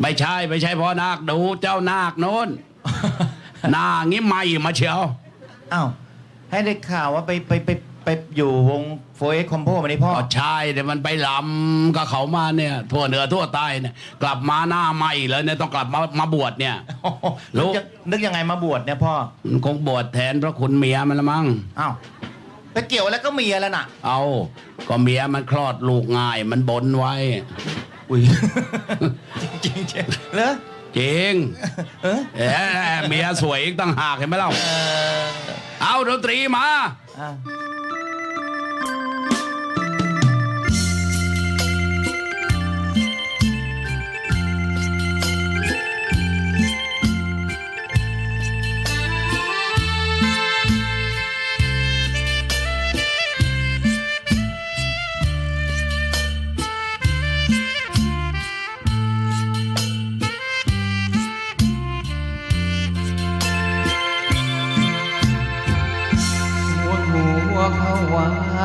ไม่ใช่ไม่ใช่พ่อนาคดูเจ้านาคโน้นหน้างี้ไม่มาเชียวอ้าวให้ได้ข่าวว่าไปไปไปไปอยู่วงโฟเอ็กคอมโพมานี่พ่อก็ใช่แต่มันไปลำกับเขามาเนี่ยทั่วเหนือทั่วใต้เนี่ยกลับมาหน้าใหม่เลยเนี่ยต้องกลับมามาบวชเนี่ยรู้นึกยังนึกยังไงมาบวชเนี่ยพ่อมันคงบวชแทนพระคุณเมียมันละมั้งอ้าวไปเกี่ยวแล้วก็เมียแล้วน่ะ เอาก็เมียมันคลอดลูกง่ายมันบนไว้อุ้ยจริงจริงๆ เหรอจริงเออเอ๊ะเมียสวยอีกตั้งหากเห็นไหมเล่า เออเอาดนตรีมา อะ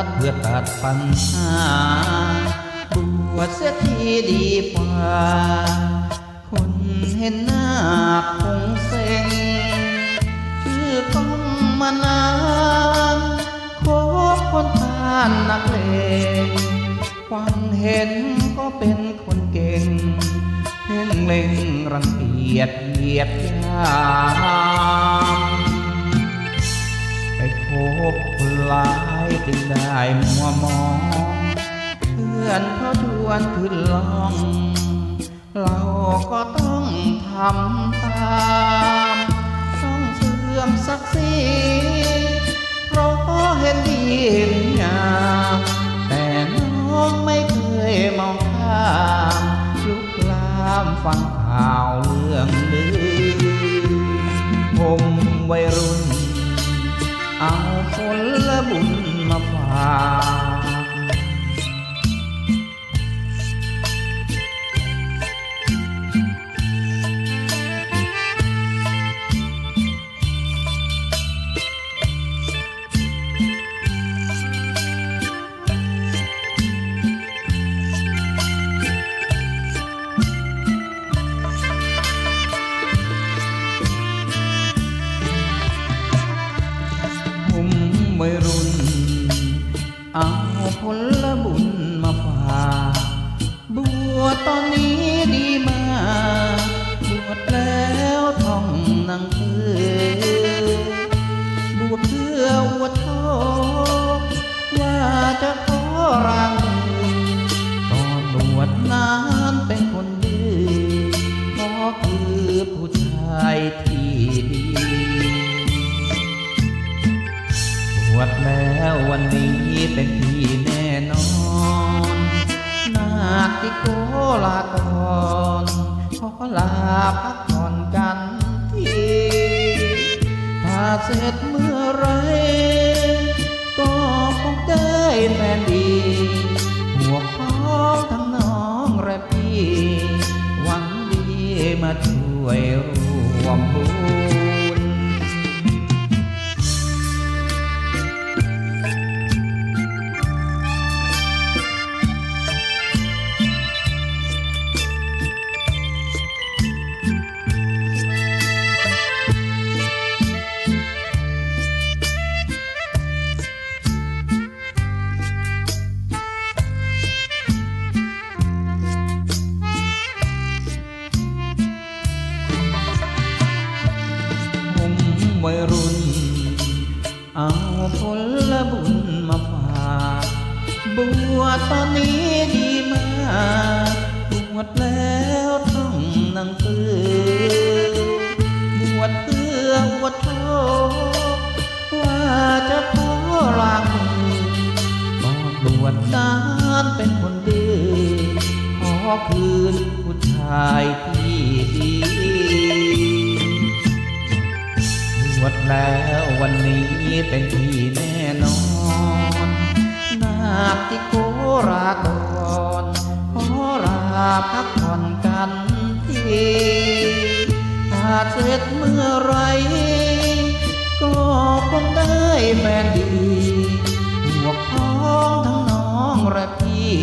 ดเพื่อตัดปัญหาบวชเสียทีดีกว่าคนเห็นหน้าคงเซ็งชื่อก้องมานานขอคนทานนักเลงฟังเห็นก็เป็นคนเก่งเพ่งเล็งรังเกียจเหยียดยามไปพบคนร้า จึงได้มัวมอง เพื่อนเขาชวนขึ้นลอง เราก็ต้องทำตาม ต้องเสื่อมศักดิ์ศรีเพราะเห็นดีเห็นงามแต่น้องไม่เคยมองข้ามลุกลามฟังข่าวเรื่องลือผมวัยรุ่น เอาผละบุญ ม วดแล้ววันนี้เป็นที่แน่นอนนาคิโกลาก่อนขอลาพักผ่อนกันทีถ้าเสร็จเมื่อไร ผลบุญมาฝากบวชตอนนี้ดีมากบวชแล้วท่องนั่งสือบวชเพื่ออวดโทว่าจะขอลางบอกบวชนานเป็นคนดื้อขอคืนผู้ชายที่ดีบวชแล้ววันนี้เป็นที่แน่ พักผ่อนกันทีถ้าเสร็จเมื่อไร ก็คงได้แฟนดีหัวพ้องทั้งน้องและพี่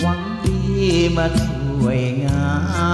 หวังดีมาช่วยงาน